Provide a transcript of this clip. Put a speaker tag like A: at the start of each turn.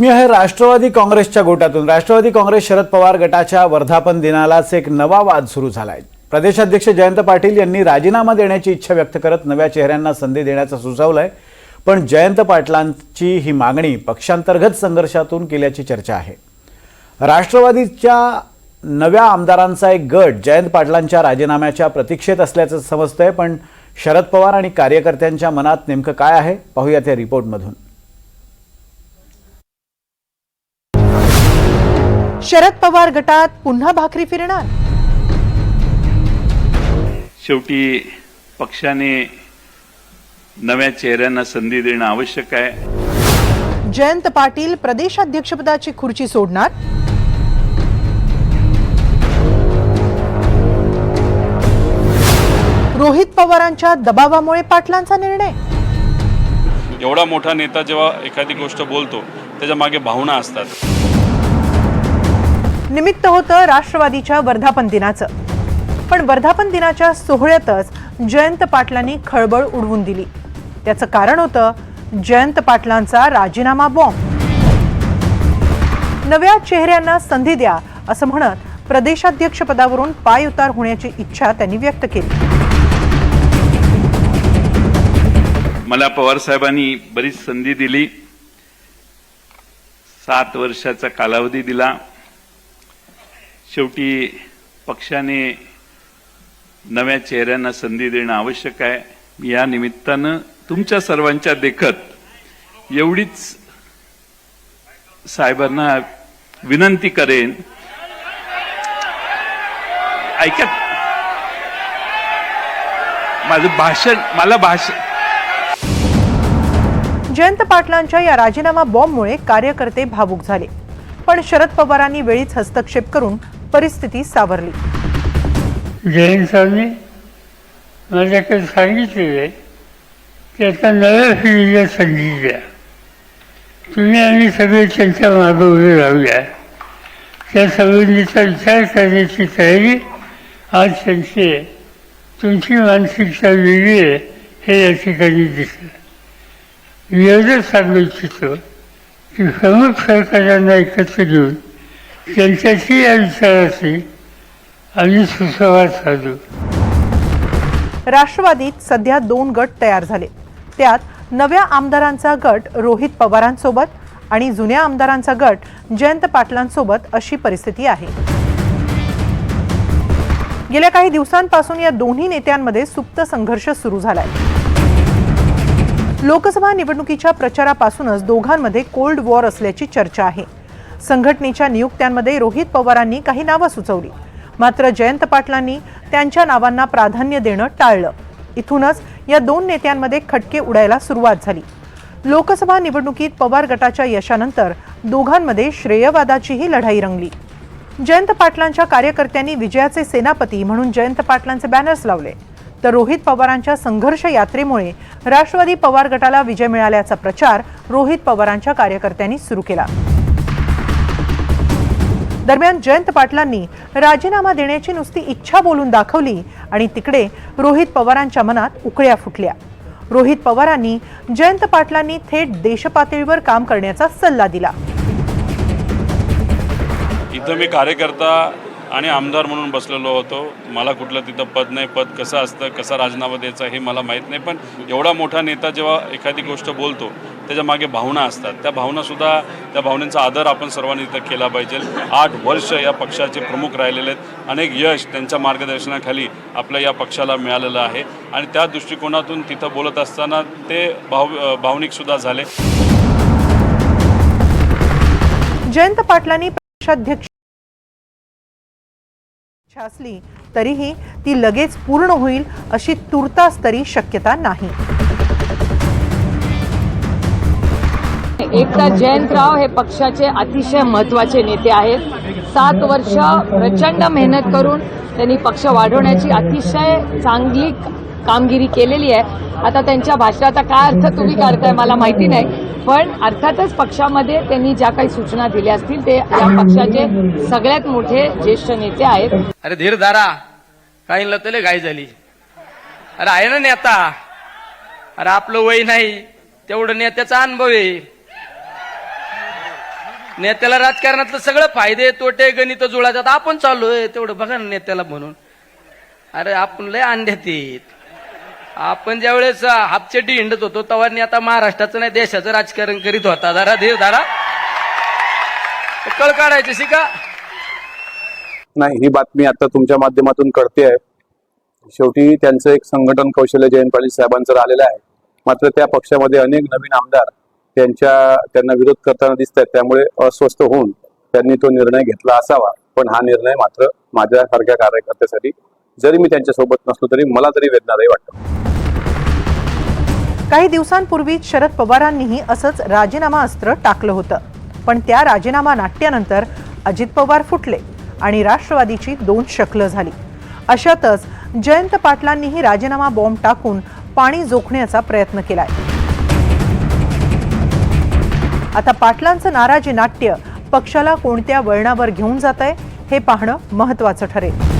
A: मी आहे राष्ट्रवादी काँग्रेसच्या गोटातून. राष्ट्रवादी काँग्रेस शरद पवार गटाच्या वर्धापन दिनालाच एक नवा वाद सुरू झालाय. प्रदेशाध्यक्ष जयंत पाटील यांनी राजीनामा देण्याची इच्छा व्यक्त करत नव्या चेहऱ्यांना संधी देण्याचं सुचवलंय. पण जयंत पाटलांची ही मागणी पक्षांतर्गत संघर्षातून केल्याची चर्चा आहे. राष्ट्रवादीच्या नव्या आमदारांचा एक गट जयंत पाटलांच्या राजीनाम्याच्या प्रतीक्षेत असल्याचं समजतंय पण शरद पवार आणि कार्यकर्त्यांच्या मनात नेमकं काय आहे? पाहूया त्या रिपोर्टमधून.
B: शरद पवार गटात पुन्हा भाकरी फिरणार.
C: शेवटी पक्षाने नव्या चेहऱ्यांना संधी देणं आवश्यक आहे.
B: जयंत पाटील प्रदेशाध्यक्षपदाची खुर्ची सोडणार. रोहित पवारांच्या दबावामुळे पाटलांचा निर्णय.
D: एवढा मोठा नेता जेव्हा एखादी गोष्ट बोलतो त्याच्यामागे भावना असतात.
B: निमित्त होतं राष्ट्रवादीच्या वर्धापन दिनाचं. पण वर्धापन दिनाच्या सोहळ्यातच जयंत पाटलांनी खळबळ उडवून दिली. त्याचं कारण होतं जयंत पाटलांचा राजीनामा बॉम्ब. नव्या चेहऱ्यांना संधी द्या असं म्हणत प्रदेशाध्यक्ष पदावरून पायउतार होण्याची इच्छा त्यांनी व्यक्त केली.
C: मला पवार साहेबांनी बरीच संधी दिली. सात वर्षाचा कालावधी दिला. शेवटी पक्षाने नव्या चेहऱ्यांना संधी देणं आवश्यक आहे. मी या निमित्तानं तुमच्या सर्वांच्या देखत एवढीच साहेबांना विनंती करेन. ऐका. माझं भाषण मला भाषण
B: जयंत पाटलांच्या या राजीनामा बॉम्बमुळे कार्यकर्ते भावूक झाले. पण शरद पवारांनी वेळीच हस्तक्षेप करून परिस्थिती सावरली.
E: जयंत साहेबांनी माझ्याकडे सांगितलेलं आहे की आता नव्या पिढीला संधी द्या. तुम्ही आम्ही सगळे त्यांच्या मागे उभे राहूया त्या संबंधीचा विचार करण्याची तयारी आज त्यांची आहे. तुमची मानसिकता वेगळी आहे हे या ठिकाणी दिसलं. मी एवढंच सांगू इच्छितो की प्रमुख सरकारांना एकत्र घेऊन त्यांच्याशी या विचाराशी आम्ही सुसंवाद साधू.
B: राष्ट्रवादीत सध्या दोन गट तयार झाले. त्यात नव्या आमदारांचा गट रोहित पवारांसोबत आणि जुन्या आमदारांचा गट जयंत पाटलांसोबत अशी परिस्थिती आहे. गेल्या काही दिवसांपासून या दोन्ही नेत्यांमध्ये सुप्त संघर्ष सुरू झालाय. लोकसभा निवडणुकीच्या प्रचारापासूनच दोघांमध्ये कोल्ड वॉर असल्याची चर्चा आहे. संघटनेच्या नियुक्त्यांमध्ये रोहित पवारांनी काही नावं सुचवली. मात्र जयंत पाटलांनी त्यांच्या नावांना प्राधान्य देणं टाळलं. इथूनच या दोन नेत्यांमध्ये खटके उडायला सुरुवात झाली. लोकसभा निवडणुकीत पवार गटाच्या यशानंतर दोघांमध्ये श्रेयवादाचीही लढाई रंगली. जयंत पाटलांच्या कार्यकर्त्यांनी विजयाचे सेनापती म्हणून जयंत पाटलांचे बॅनर्स लावले. तर रोहित पवारांच्या संघर्ष यात्रेमुळे राष्ट्रवादी पवार गटाला विजय मिळाल्याचा प्रचार रोहित पवारांच्या कार्यकर्त्यांनी सुरू केला. दरम्यान जयंत पाटलांनी राजीनामा देण्याची नुसती इच्छा बोलून दाखवली आणि तिकडे रोहित पवारांच्या मनात उकळ्या फुटल्या. रोहित पवारांनी जयंत पाटलांनी थेट देशपातळीवर काम करण्याचा सल्ला दिला.
D: इथं मी कार्यकर्ता आणि आमदार म्हणून बसलेलो होतो. मला कुठलं तिथं पद नाही पद कसं असतं कसा राजीनामा द्यायचा हे मला माहीत नाही पण एवढा मोठा नेता जेव्हा एखादी गोष्ट बोलतो त्याच्यामागे भावना असतात. त्या भावनासुद्धा त्या भावनेचा आदर आपण सर्वांनी इथं केला पाहिजे. आठ वर्ष या पक्षाचे प्रमुख राहिलेले आहेत. अनेक यश त्यांच्या मार्गदर्शनाखाली आपल्या या पक्षाला मिळालेलं आहे. आणि त्या दृष्टिकोनातून तिथं बोलत असताना ते भाव भावनिकसुद्धा झाले.
B: जयंत पाटलांनी पक्षाध्यक्ष इच्छा असली तरीही ती लगेच पूर्ण होईल अशी तुर्तास तरी शक्यता नाही.
F: एक जयंतराव हे पक्षाचे अतिशय महत्त्वाचे नेते आहेत. सात वर्ष प्रचंड मेहनत करून त्यांनी पक्ष वाढवण्याची अतिशय चांगली कामगिरी केलेली आहे. आता त्यांच्या भाषणाचा काय अर्थ तुम्ही काढताय मला माहिती नाही. पण अर्थातच पक्षामध्ये त्यांनी ज्या काही सूचना दिल्या असतील ते या पक्षाचे सगळ्यात मोठे ज्येष्ठ नेते आहेत.
G: अरे धीर धारा काही लतले घाई झाली. अरे आहे ना नेता. अरे आपलं वय नाही तेवढं नेत्याचा अनुभव आहे. नेत्याला राजकारणातलं सगळं फायदे तोटे गणित जुळायचं आता आपण चाललोय तेवढं बघा ना नेत्याला म्हणून. अरे आपण लय अंड्यात येत आपण ज्यावेळेस हापचेटी हिंडत होतो तवानी आता महाराष्ट्राचं नाही देशाचं राजकारण करीत होता. जरा धीर धारा. कळ काढायचे शिका.
H: नाही ही बातमी आता तुमच्या माध्यमातून कळते आहे. शेवटी त्यांचं एक संघटन कौशल्य जयंत पाटील साहेबांचं राहिलेलं आहे. मात्र त्या पक्षामध्ये अनेक नवीन आमदार त्यांच्या त्यांना विरोध करताना दिसत आहेत त्यामुळे अस्वस्थ होऊन त्यांनी तो निर्णय घेतला असावा. पण हा निर्णय मात्र माझ्यासारख्या कार्यकर्त्यासाठी जरी मी त्यांच्यासोबत नसलो तरी मला तरी वेदनादायी वाटतं.
B: काही दिवसांपूर्वी शरद पवारांनीही असंच राजीनामा अस्त्र टाकलं होतं. पण त्या राजीनामा नाट्यानंतर अजित पवार फुटले आणि राष्ट्रवादीची दोन शकलं झाली. अशातच जयंत पाटलांनीही राजीनामा बॉम्ब टाकून पाणी जोखण्याचा प्रयत्न केलाय. आता पाटलांचं नाराजी नाट्य पक्षाला कोणत्या वळणावर घेऊन जात आहे हे पाहणं महत्वाचं ठरेल.